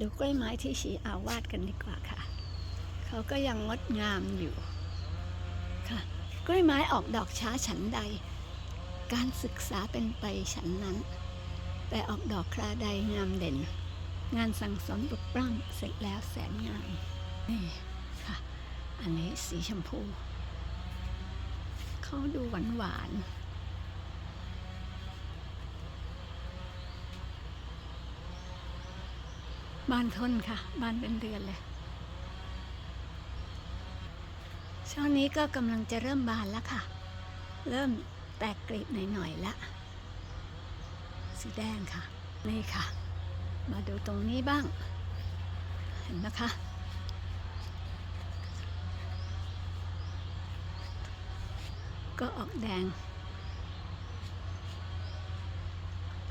ดูกล้วยไม้ที่ชีอาวาดกันดีกว่าค่ะ เขาก็ยังงดงามอยู่ค่ะ กล้วยไม้ออกดอกช้าฉันใด การศึกษาเป็นไปฉันนั้น แต่ออกดอกคราใดงามเด่น งานสั่งสอนปลุกปล้ำเสร็จแล้วแสนงามนี่ค่ะ อันนี้สีชมพู เขาดูหวานหวาน บานทนค่ะบานเป็นเดือนเลยช่วงนี้ก็กำลังจะเริ่มบานแล้วค่ะ เริ่มแตกกลีบหน่อยๆละสีแดงค่ะ นี่ค่ะ มาดูตรงนี้บ้าง เห็นไหมคะก็ออกแดง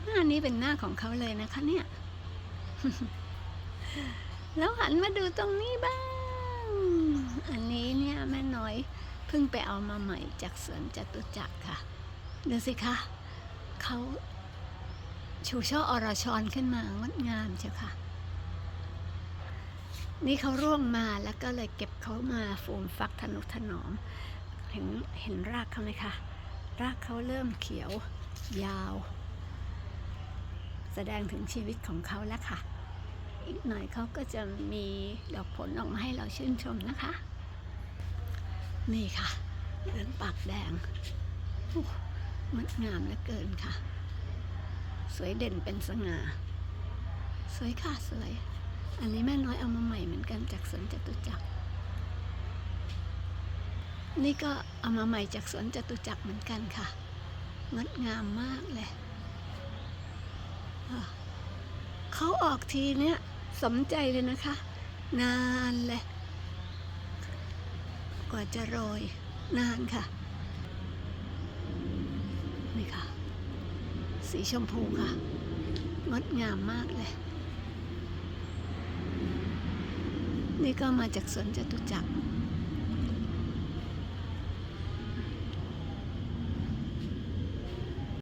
หน้านี้เป็นหน้าของเขาเลยนะคะเนี่ย แล้วหันมาดูตรงนี้บ้าง อันนี้เนี่ยแม่น้อยเพิ่งไปเอามาใหม่จากสวนจตุจักรค่ะ ดูสิคะเขาชูช่ออรชรขึ้นมางดงามเชียวค่ะ นี่เขาร่วงมาแล้วก็เลยเก็บเขามาฟูมฟักทนุถนอม เห็นเห็นรากเขาไหมคะ รากเขาเริ่มเขียวยาว แสดงถึงชีวิตของเขาแล้วค่ะ อีกหน่อยเขาก็จะมีดอกผลออกมาให้เราชื่นชมนะคะ นี่ค่ะเหลืองปากแดงโอ้งามเหลือเกินค่ะ สวยเด่นเป็นสง่า สวยค่ะสวย อันนี้แม่น้อยเอามาใหม่เหมือนกันจากสวนจตุจักร นี่ก็เอามาใหม่จากสวนจตุจักรเหมือนกันค่ะ งดงามมากเลยเขาออกทีเนี้ย สมใจเลยนะคะ นานเลย กว่าจะโรยนานค่ะ นี่ค่ะ สีชมพูค่ะ งดงามมากเลย นี่ก็มาจากสวนจตุจักร